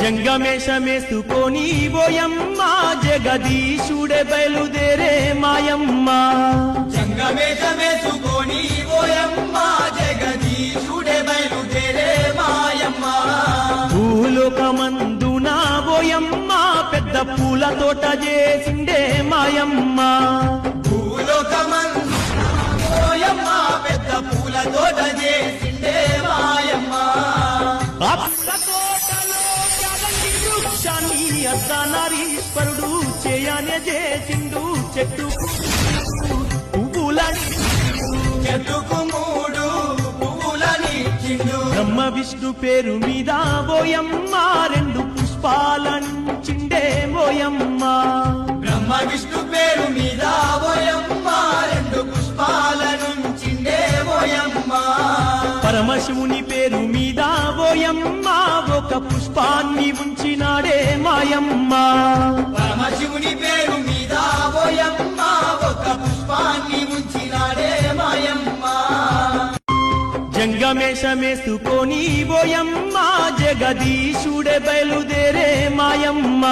జంగమేషమేసుకొని బోయమ్మ జగదీశుడే బయలుదేరే మాయమ్మ. జంగమేషమేసుకొని ఓయమ్మ జగదీశుడే బయలుదేరే మాయమ్మ. భూలోకమందున బోయమ్మ పెద్ద పూల తోట చేసిండే మాయమ్మ అర్ధనారీశ్వరుడు చేయనే చేసిండు చెట్టు. పువ్వులని చెట్టుకు మూడు పువ్వులనిచ్చిండు బ్రహ్మ విష్ణు పేరు మీద బోయమ్మ రెండు పుష్పాలంచిండే బోయమ్మ బ్రహ్మ విష్ణు పేరు మీద ఓయమ్మ రెండు పుష్పాలనుంచిండే ఓయమ్మ. పరమశివుని పేరు మీద బోయమ్మ ఒక పుష్పాన్ని మాయమ్మ పరమశివుని పేరు మీద ఓయమ్మ. ఒక పుష్పాన్ని ఉంచినాడే మాయమ్మ. జంగమేషమేసుకొని బోయమ్మ జగదీశుడే బయలుదేరే మాయమ్మ.